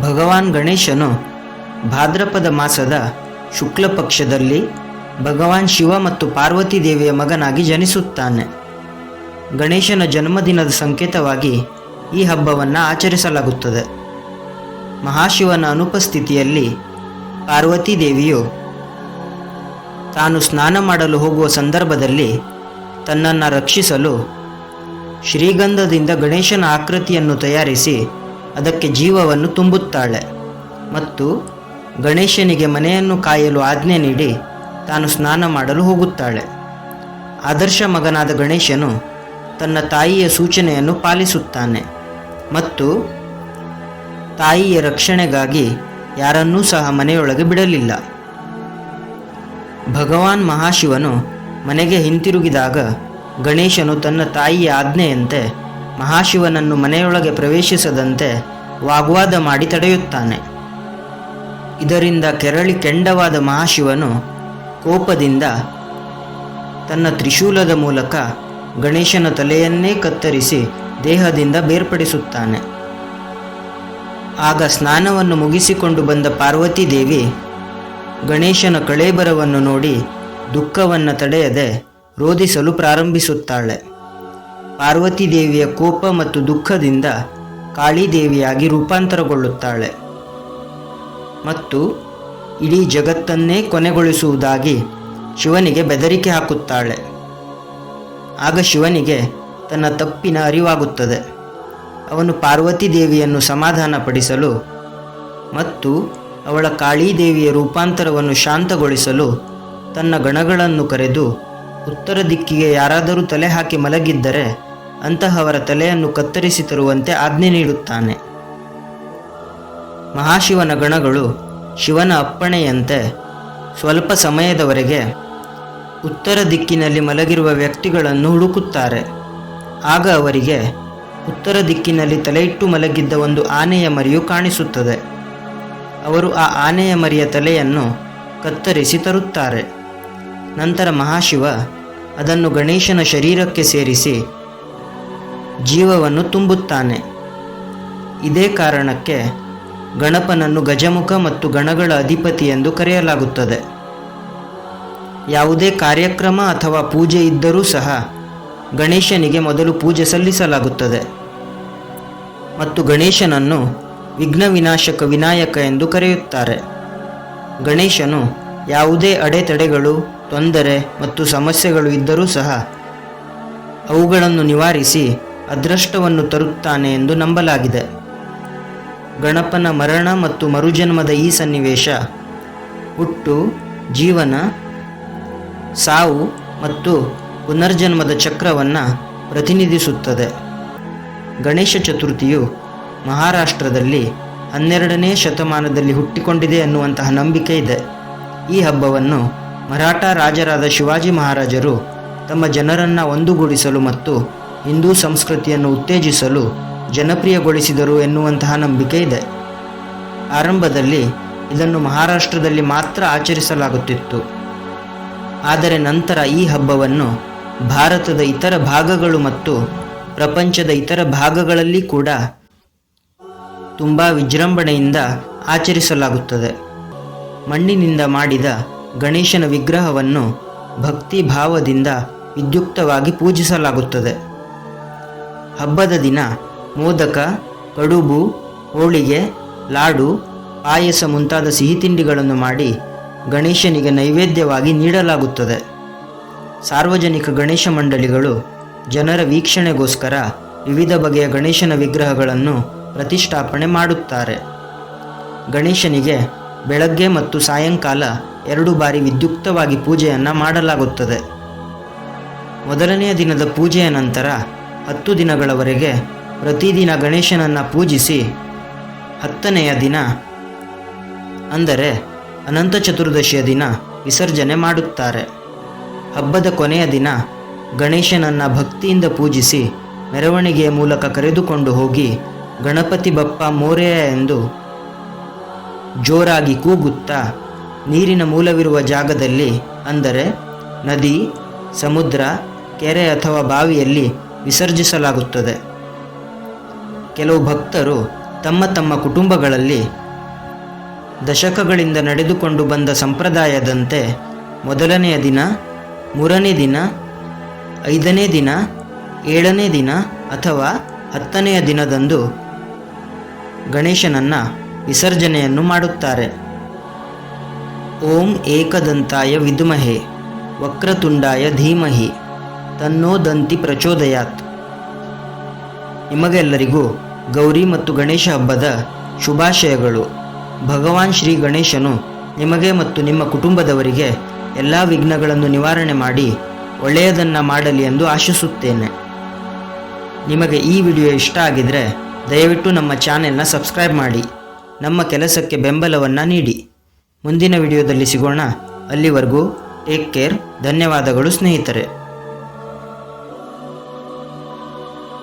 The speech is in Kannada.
ಭಗವಾನ್ ಗಣೇಶನು ಭಾದ್ರಪದ ಮಾಸದ ಶುಕ್ಲ ಪಕ್ಷದಲ್ಲಿ ಭಗವಾನ್ ಶಿವ ಮತ್ತು ಪಾರ್ವತಿ ದೇವಿಯ ಮಗನಾಗಿ ಜನಿಸುತ್ತಾನೆ. ಗಣೇಶನ ಜನ್ಮದಿನದ ಸಂಕೇತವಾಗಿ ಈ ಹಬ್ಬವನ್ನು ಆಚರಿಸಲಾಗುತ್ತದೆ. ಮಹಾಶಿವನ ಅನುಪಸ್ಥಿತಿಯಲ್ಲಿ ಪಾರ್ವತಿ ದೇವಿಯು ತಾನು ಸ್ನಾನ ಮಾಡಲು ಹೋಗುವ ಸಂದರ್ಭದಲ್ಲಿ ತನ್ನನ್ನು ರಕ್ಷಿಸಲು ಶ್ರೀಗಂಧದಿಂದ ಗಣೇಶನ ಆಕೃತಿಯನ್ನು ತಯಾರಿಸಿ ಅದಕ್ಕೆ ಜೀವವನ್ನು ತುಂಬುತ್ತಾಳೆ. ಮತ್ತು ಗಣೇಶನಿಗೆ ಮನೆಯನ್ನು ಕಾಯಲು ಆಜ್ಞೆ ನೀಡಿ ತಾನು ಸ್ನಾನ ಮಾಡಲು ಹೋಗುತ್ತಾಳೆ. ಆದರ್ಶ ಮಗನಾದ ಗಣೇಶನು ತನ್ನ ತಾಯಿಯ ಸೂಚನೆಯನ್ನು ಪಾಲಿಸುತ್ತಾನೆ ಮತ್ತು ತಾಯಿಯ ರಕ್ಷಣೆಗಾಗಿ ಯಾರನ್ನೂ ಸಹ ಮನೆಯೊಳಗೆ ಬಿಡಲಿಲ್ಲ. ಭಗವಾನ್ ಮಹಾಶಿವನು ಮನೆಗೆ ಹಿಂತಿರುಗಿದಾಗ ಗಣೇಶನು ತನ್ನ ತಾಯಿಯ ಆಜ್ಞೆಯಂತೆ ಮಹಾಶಿವನನ್ನು ಮನೆಯೊಳಗೆ ಪ್ರವೇಶಿಸದಂತೆ ವಾಗ್ವಾದ ಮಾಡಿ ತಡೆಯುತ್ತಾನೆ. ಇದರಿಂದ ಕೆರಳಿ ಕೆಂಡವಾದ ಮಹಾಶಿವನು ಕೋಪದಿಂದ ತನ್ನ ತ್ರಿಶೂಲದ ಮೂಲಕ ಗಣೇಶನ ತಲೆಯನ್ನೇ ಕತ್ತರಿಸಿ ದೇಹದಿಂದ ಬೇರ್ಪಡಿಸುತ್ತಾನೆ. ಆಗ ಸ್ನಾನವನ್ನು ಮುಗಿಸಿಕೊಂಡು ಬಂದ ಪಾರ್ವತಿ ದೇವಿ ಗಣೇಶನ ಕಳೇಬರವನ್ನು ನೋಡಿ ದುಃಖವನ್ನು ತಡೆಯದೆ ರೋಧಿಸಲು ಪ್ರಾರಂಭಿಸುತ್ತಾಳೆ. ಪಾರ್ವತಿ ದೇವಿಯ ಕೋಪ ಮತ್ತು ದುಃಖದಿಂದ ಕಾಳಿದೇವಿಯಾಗಿ ರೂಪಾಂತರಗೊಳ್ಳುತ್ತಾಳೆ. ಮತ್ತು ಇಡೀ ಜಗತ್ತನ್ನೇ ಕೊನೆಗೊಳಿಸುವುದಾಗಿ ಶಿವನಿಗೆ ಬೆದರಿಕೆ ಹಾಕುತ್ತಾಳೆ. ಆಗ ಶಿವನಿಗೆ ತನ್ನ ತಪ್ಪಿನ ಅರಿವಾಗುತ್ತದೆ. ಅವನು ಪಾರ್ವತಿ ದೇವಿಯನ್ನು ಸಮಾಧಾನಪಡಿಸಲು ಮತ್ತು ಅವಳ ಕಾಳೀದೇವಿಯ ರೂಪಾಂತರವನ್ನು ಶಾಂತಗೊಳಿಸಲು ತನ್ನ ಗಣಗಳನ್ನು ಕರೆದು ಉತ್ತರ ದಿಕ್ಕಿಗೆ ಯಾರಾದರೂ ತಲೆ ಹಾಕಿ ಮಲಗಿದ್ದರೆ ಅಂತಹವರ ತಲೆಯನ್ನು ಕತ್ತರಿಸಿ ತರುವಂತೆ ಆಜ್ಞೆ ನೀಡುತ್ತಾನೆ. ಮಹಾಶಿವನ ಗಣಗಳು ಶಿವನ ಅಪ್ಪಣೆಯಂತೆ ಸ್ವಲ್ಪ ಸಮಯದವರೆಗೆ ಉತ್ತರ ದಿಕ್ಕಿನಲ್ಲಿ ಮಲಗಿರುವ ವ್ಯಕ್ತಿಗಳನ್ನು ಹುಡುಕುತ್ತಾರೆ. ಆಗ ಅವರಿಗೆ ಉತ್ತರ ದಿಕ್ಕಿನಲ್ಲಿ ತಲೆಯಿಟ್ಟು ಮಲಗಿದ್ದ ಒಂದು ಆನೆಯ ಮರಿಯು ಕಾಣಿಸುತ್ತದೆ. ಅವರು ಆ ಆನೆಯ ಮರಿಯ ತಲೆಯನ್ನು ಕತ್ತರಿಸಿ ತರುತ್ತಾರೆ. ನಂತರ ಮಹಾಶಿವ ಅದನ್ನು ಗಣೇಶನ ಶರೀರಕ್ಕೆ ಸೇರಿಸಿ ಜೀವವನ್ನು ತುಂಬುತ್ತಾನೆ. ಇದೇ ಕಾರಣಕ್ಕೆ ಗಣಪನನ್ನು ಗಜಮುಖ ಮತ್ತು ಗಣಗಳ ಅಧಿಪತಿ ಎಂದು ಕರೆಯಲಾಗುತ್ತದೆ. ಯಾವುದೇ ಕಾರ್ಯಕ್ರಮ ಅಥವಾ ಪೂಜೆ ಇದ್ದರೂ ಸಹ ಗಣೇಶನಿಗೆ ಮೊದಲು ಪೂಜೆ ಸಲ್ಲಿಸಲಾಗುತ್ತದೆ. ಮತ್ತು ಗಣೇಶನನ್ನು ವಿಘ್ನ ವಿನಾಶಕ ವಿನಾಯಕ ಎಂದು ಕರೆಯುತ್ತಾರೆ. ಗಣೇಶನು ಯಾವುದೇ ಅಡೆತಡೆಗಳು, ತೊಂದರೆ ಮತ್ತು ಸಮಸ್ಯೆಗಳು ಇದ್ದರೂ ಸಹ ಅವುಗಳನ್ನು ನಿವಾರಿಸಿ ಅದೃಷ್ಟವನ್ನು ತರುತ್ತಾನೆ ಎಂದು ನಂಬಲಾಗಿದೆ. ಗಣಪನ ಮರಣ ಮತ್ತು ಮರುಜನ್ಮದ ಈ ಸನ್ನಿವೇಶ ಹುಟ್ಟು, ಜೀವನ, ಸಾವು ಮತ್ತು ಪುನರ್ಜನ್ಮದ ಚಕ್ರವನ್ನು ಪ್ರತಿನಿಧಿಸುತ್ತದೆ. ಗಣೇಶ ಚತುರ್ಥಿಯು ಮಹಾರಾಷ್ಟ್ರದಲ್ಲಿ ಹನ್ನೆರಡನೇ ಶತಮಾನದಲ್ಲಿ ಹುಟ್ಟಿಕೊಂಡಿದೆ ಅನ್ನುವಂತಹ ನಂಬಿಕೆ ಇದೆ. ಈ ಹಬ್ಬವನ್ನು ಮರಾಠ ರಾಜರಾದ ಶಿವಾಜಿ ಮಹಾರಾಜರು ತಮ್ಮ ಜನರನ್ನು ಒಂದುಗೂಡಿಸಲು ಮತ್ತು ಹಿಂದೂ ಸಂಸ್ಕೃತಿಯನ್ನು ಉತ್ತೇಜಿಸಲು ಜನಪ್ರಿಯಗೊಳಿಸಿದರು ಎನ್ನುವಂತಹ ನಂಬಿಕೆ ಇದೆ. ಆರಂಭದಲ್ಲಿ ಇದನ್ನು ಮಹಾರಾಷ್ಟ್ರದಲ್ಲಿ ಮಾತ್ರ ಆಚರಿಸಲಾಗುತ್ತಿತ್ತು. ಆದರೆ ನಂತರ ಈ ಹಬ್ಬವನ್ನು ಭಾರತದ ಇತರ ಭಾಗಗಳು ಮತ್ತು ಪ್ರಪಂಚದ ಇತರ ಭಾಗಗಳಲ್ಲಿ ಕೂಡ ತುಂಬ ವಿಜೃಂಭಣೆಯಿಂದ ಆಚರಿಸಲಾಗುತ್ತದೆ. ಮಣ್ಣಿನಿಂದ ಮಾಡಿದ ಗಣೇಶನ ವಿಗ್ರಹವನ್ನು ಭಕ್ತಿ ಭಾವದಿಂದ ವಿದ್ಯುಕ್ತವಾಗಿ ಪೂಜಿಸಲಾಗುತ್ತದೆ. ಹಬ್ಬದ ದಿನ ಮೋದಕ, ಕಡುಬು, ಹೋಳಿಗೆ, ಲಾಡು, ಪಾಯಸ ಮುಂತಾದ ಸಿಹಿ ತಿಂಡಿಗಳನ್ನು ಮಾಡಿ ಗಣೇಶನಿಗೆ ನೈವೇದ್ಯವಾಗಿ ನೀಡಲಾಗುತ್ತದೆ. ಸಾರ್ವಜನಿಕ ಗಣೇಶ ಮಂಡಳಿಗಳು ಜನರ ವೀಕ್ಷಣೆಗೋಸ್ಕರ ವಿವಿಧ ಬಗೆಯ ಗಣೇಶನ ವಿಗ್ರಹಗಳನ್ನು ಪ್ರತಿಷ್ಠಾಪನೆ ಮಾಡುತ್ತಾರೆ. ಗಣೇಶನಿಗೆ ಬೆಳಗ್ಗೆ ಮತ್ತು ಸಾಯಂಕಾಲ ಎರಡು ಬಾರಿ ವಿದ್ಯುಕ್ತವಾಗಿ ಪೂಜೆಯನ್ನು ಮಾಡಲಾಗುತ್ತದೆ. ಮೊದಲನೆಯ ದಿನದ ಪೂಜೆಯ ನಂತರ ಹತ್ತು ದಿನಗಳವರೆಗೆ ಪ್ರತಿದಿನ ಗಣೇಶನನ್ನು ಪೂಜಿಸಿ ಹತ್ತನೆಯ ದಿನ, ಅಂದರೆ ಅನಂತ ಚತುರ್ದಶಿಯ ದಿನ ವಿಸರ್ಜನೆ ಮಾಡುತ್ತಾರೆ. ಹಬ್ಬದ ಕೊನೆಯ ದಿನ ಗಣೇಶನನ್ನು ಭಕ್ತಿಯಿಂದ ಪೂಜಿಸಿ ಮೆರವಣಿಗೆಯ ಮೂಲಕ ಕರೆದುಕೊಂಡು ಹೋಗಿ ಗಣಪತಿ ಬಪ್ಪ ಮೋರೆಯ ಎಂದು ಜೋರಾಗಿ ಕೂಗುತ್ತಾ ನೀರಿನ ಮೂಲವಿರುವ ಜಾಗದಲ್ಲಿ, ಅಂದರೆ ನದಿ, ಸಮುದ್ರ, ಕೆರೆ ಅಥವಾ ಬಾವಿಯಲ್ಲಿ ವಿಸರ್ಜಿಸಲಾಗುತ್ತದೆ. ಕೆಲವು ಭಕ್ತರು ತಮ್ಮ ತಮ್ಮ ಕುಟುಂಬಗಳಲ್ಲಿ ದಶಕಗಳಿಂದ ನಡೆದುಕೊಂಡು ಬಂದ ಸಂಪ್ರದಾಯದಂತೆ ಮೊದಲನೆಯ ದಿನ, ಮೂರನೇ ದಿನ, ಐದನೇ ದಿನ, ಏಳನೇ ದಿನ ಅಥವಾ ಹತ್ತನೆಯ ದಿನದಂದು ಗಣೇಶನನ್ನು ವಿಸರ್ಜನೆಯನ್ನು ಮಾಡುತ್ತಾರೆ. ಓಂ ಏಕದಂತಾಯ ವಿದ್ಮಹೆ, ವಕ್ರತುಂಡಾಯ ಧೀಮಹಿ. ತನ್ನೋ ದಂತಿ ಪ್ರಚೋದಯಾತ್. ನಿಮಗೆಲ್ಲರಿಗೂ ಗೌರಿ ಮತ್ತು ಗಣೇಶ ಹಬ್ಬದ ಶುಭಾಶಯಗಳು. ಭಗವಾನ್ ಶ್ರೀ ಗಣೇಶನು ನಿಮಗೆ ಮತ್ತು ನಿಮ್ಮ ಕುಟುಂಬದವರಿಗೆ ಎಲ್ಲ ವಿಘ್ನಗಳನ್ನು ನಿವಾರಣೆ ಮಾಡಿ ಒಳ್ಳೆಯದನ್ನು ಮಾಡಲಿ ಎಂದು ಆಶಿಸುತ್ತೇನೆ. ನಿಮಗೆ ಈ ವಿಡಿಯೋ ಇಷ್ಟ ಆಗಿದರೆ ದಯವಿಟ್ಟು ನಮ್ಮ ಚಾನೆಲ್ನ ಸಬ್ಸ್ಕ್ರೈಬ್ ಮಾಡಿ. ನಮ್ಮ ಕೆಲಸಕ್ಕೆ ಬೆಂಬಲವನ್ನು ನೀಡಿ. ಮುಂದಿನ ವಿಡಿಯೋದಲ್ಲಿ ಸಿಗೋಣ. ಅಲ್ಲಿವರೆಗೂ ಟೇಕ್ ಕೇರ್. ಧನ್ಯವಾದಗಳು ಸ್ನೇಹಿತರೆ.